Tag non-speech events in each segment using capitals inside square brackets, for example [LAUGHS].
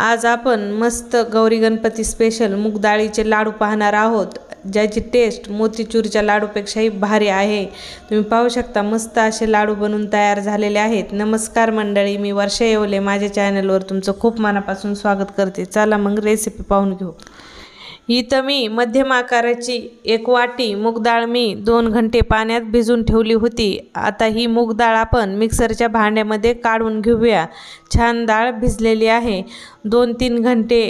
आज आपण मस्त गौरी गणपती स्पेशल मूगडाळीचे लाडू पाहणार आहोत ज्याची टेस्ट मोतीचूरच्या लाडूपेक्षाही भारी आहे. तुम्ही पाहू शकता मस्त असे लाडू बनवून तयार झालेले आहेत. नमस्कार मंडळी मी वर्षा येवले. माझ्या चॅनलवर तुमचं खूप मनापासून स्वागत करते. चला मग रेसिपी पाहून घेऊ. इथं मी मध्यम आकाराची एक वाटी मूगडाळ मी दोन घंटे पाण्यात भिजून ठेवली होती. आता ही मूगडाळ आपण मिक्सरच्या भांड्यामध्ये काढून घेऊया. छान डाळ भिजलेली आहे. दोन तीन घंटे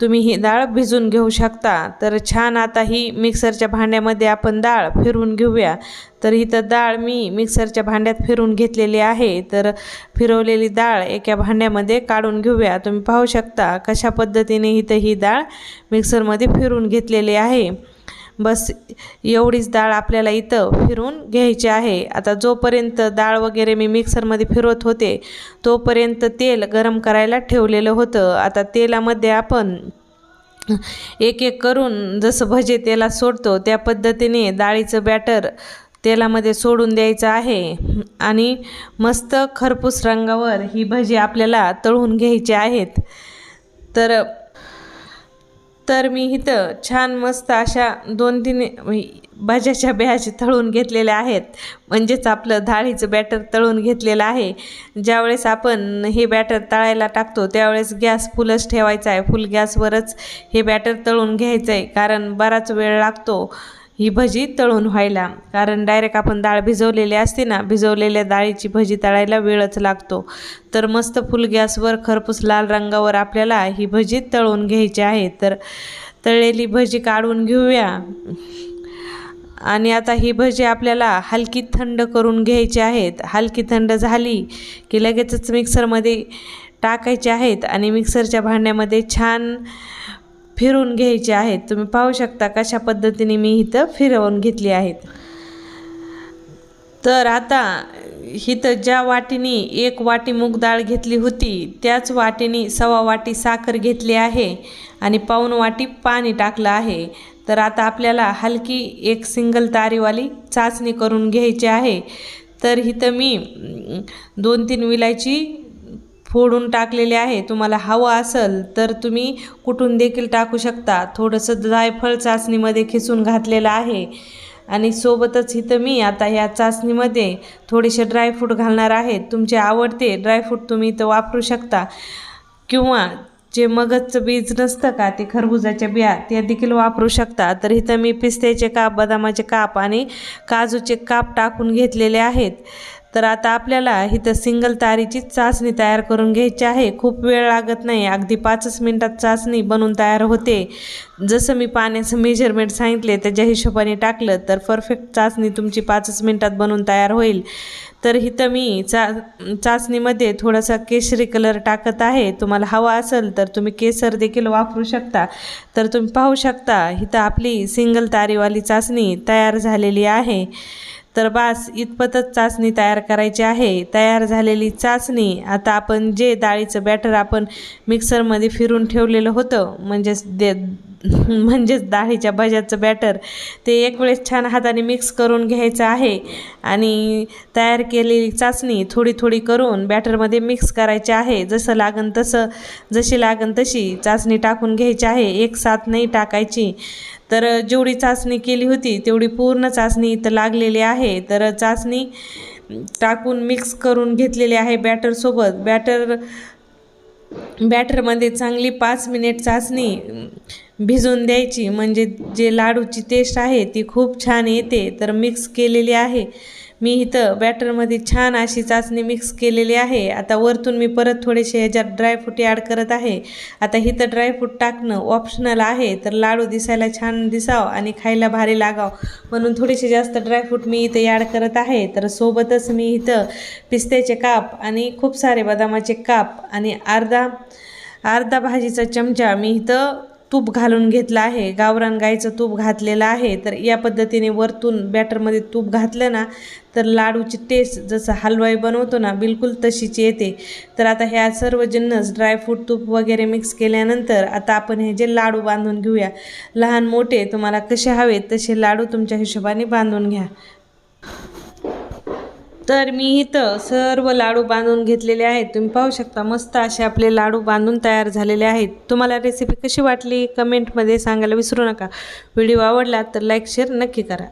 तुम्ही ही डाळ भिजून घेऊ शकता. तर छान आता ही मिक्सरच्या भांड्यामध्ये आपण डाळ फिरवून घेऊया. तर इथं डाळ मी मिक्सरच्या भांड्यात फिरून घेतलेली आहे. तर फिरवलेली डाळ एका भांड्यामध्ये काढून घेऊया. तुम्ही पाहू शकता कशा पद्धतीने इथं ही डाळ मिक्सरमध्ये फिरून घेतलेली आहे. बस एवढीच डाळ आपल्याला इथं फिरून घ्यायची आहे. आता जोपर्यंत डाळ वगैरे मी मिक्सरमध्ये फिरवत होते तोपर्यंत तेल गरम करायला ठेवलेलं होतं. आता तेलामध्ये आपण एक एक करून जसं भजे तेलात सोडतो त्या पद्धतीने डाळीचं बॅटर तेलामध्ये सोडून द्यायचं आहे. आणि मस्त खरपूस रंगावर ही भजी आपल्याला तळून घ्यायची आहेत. तर तर मी इथं छान मस्त अशा दोन तीन भाज्याच्या बियाचे तळून घेतलेल्या आहेत. म्हणजेच आपलं डाळीचं बॅटर तळून घेतलेलं आहे. ज्यावेळेस आपण हे बॅटर तळायला टाकतो त्यावेळेस गॅस फुलच ठेवायचा आहे. फुल गॅसवरच हे बॅटर तळून घ्यायचं आहे कारण बराच वेळ लागतो. ही भजी तळून व्हायला. कारण डायरेक्ट आपण डाळ भिजवलेली असते ना भिजवलेल्या डाळीची भजी तळायला वेळच लागतो. तर मस्त फुल गॅसवर खरपूस लाल रंगावर आपल्याला ही भजी तळून घ्यायची आहे. तर तळलेली भजी काढून घेऊया. आणि आता ही भजी आपल्याला हलकी थंड करून घ्यायची आहेत. हलकी थंड झाली की लगेचच मिक्सरमध्ये टाकायचे आहेत. आणि मिक्सरच्या भांड्यामध्ये छान फिरून घ्यायचे आहेत. तुम्ही पाहू शकता कशा पद्धतीने मी इथं फिरवून घेतली आहेत. तर आता इथं ज्या वाटीने एक वाटी मूग डाळ घेतली होती त्याच वाटीने सव्वा वाटी साखर घेतली आहे आणि पाऊन वाटी पाणी टाकलं आहे. तर आता आपल्याला हलकी एक सिंगल तारीवाली चाचणी करून घ्यायची आहे. तर इथं मी दोन तीन विलायची फोडून टाकलेले आहे. तुम्हाला हवं असेल तर तुम्ही कुठून देखील टाकू शकता. थोडंसं जायफळ चाचणीमध्ये खिसून घातलेलं आहे. आणि सोबतच इथं मी आता ह्या चाचणीमध्ये थोडेसे ड्रायफ्रूट घालणार आहे. तुमचे आवडते ड्रायफ्रूट तुम्ही इथं वापरू शकता. किंवा जे मगजचं बीज नसतं का ते खरबुजाच्या बिया त्या देखील वापरू शकता. तर इथं मी पिस्त्याचे काप बदामाचे काप आणि काजूचे काप टाकून घेतलेले आहेत. तर आता आपल्याला इथं सिंगल तारीची चाचणी तयार करून घ्यायची आहे. खूप वेळ लागत नाही. अगदी पाचच मिनटात चाचणी बनवून तयार होते. जसं मी पाण्याचं मेजरमेंट सांगितले त्याच्या हिशोबाने टाकलं तर परफेक्ट चाचणी तुमची पाचच मिनटात बनवून तयार होईल. तर इथं मी चा चाचणीमध्ये थोडासा केशरी कलर टाकत आहे. तुम्हाला हवा असेल तर तुम्ही केसर देखील वापरू शकता. तर तुम्ही पाहू शकता इथं आपली सिंगल तारीवाली चाचणी तयार झालेली आहे. तर बास इतपतच चाचणी तयार करायची आहे. तयार झालेली चाचणी आता आपण जे डाळीचं बॅटर आपण मिक्सरमध्ये फिरून ठेवलेलं होतं म्हणजेच दे [LAUGHS] म्हणजेच डाळीच्या भज्याचं बॅटर ते एक वेळेस छान हाताने मिक्स करून घ्यायचं आहे. आणि तयार केलेली चाचणी थोडी थोडी करून बॅटरमध्ये मिक्स करायची आहे. जसं लागन तसं जशी लागन तशी चाचणी टाकून घ्यायची आहे. एक साथ नाही टाकायची. तर जेवढी चाचणी केली होती तेवढी पूर्ण चाचणी इथं लागलेली आहे. तर चाचणी टाकून मिक्स करून घेतलेली आहे बॅटरसोबत बॅटर बॅटरमध्ये चांगली पाच मिनिट चाचणी भिजून द्यायची. म्हणजे जे लाडूची टेस्ट आहे ती खूप छान येते. तर मिक्स केलेली आहे. मी इथं बॅटरमध्ये छान अशी चाचणी मिक्स केलेली आहे. आता वरतून मी परत थोडेसे ह्याच्यात ड्रायफ्रूट ॲड करत आहे. आता इथं ड्रायफ्रूट टाकणं ऑप्शनल आहे तर लाडू दिसायला छान दिसाव आणि खायला भारी लागाव. म्हणून थोडेसे जास्त ड्रायफ्रूट मी इथं ॲड करत आहे. तर सोबतच मी इथं पिस्त्याचे काप आणि खूप सारे बदामाचे काप आणि अर्धा अर्धा भाजीचा चमचा मी इथं तूप घालून घेतलं आहे गावरान गाईचं तूप घातलेलं आहे तर या पद्धतीने वरतून बॅटरमध्ये तूप घातलं ना तर लाडूची टेस्ट जसं हलवाई बनवतो ना बिलकुल तशीच येते. तर आता ह्या सर्व जिन्नस ड्रायफ्रूट तूप वगैरे मिक्स केल्यानंतर आता आपण हे जे लाडू बांधून घेऊया लहान मोठे तुम्हाला कसे हवेत तसे लाडू तुमच्या हिशोबाने बांधून घ्या. तर मी इथं सर्व लाडू बांधून घेतलेले आहेत. तुम्ही पाहू शकता मस्त असे आपले लाडू बांधून तयार झालेले आहेत. तुम्हाला रेसिपी कशी वाटली? कमेंटमध्ये सांगायला विसरू नका. व्हिडिओ आवडला तर लाईक शेअर नक्की करा.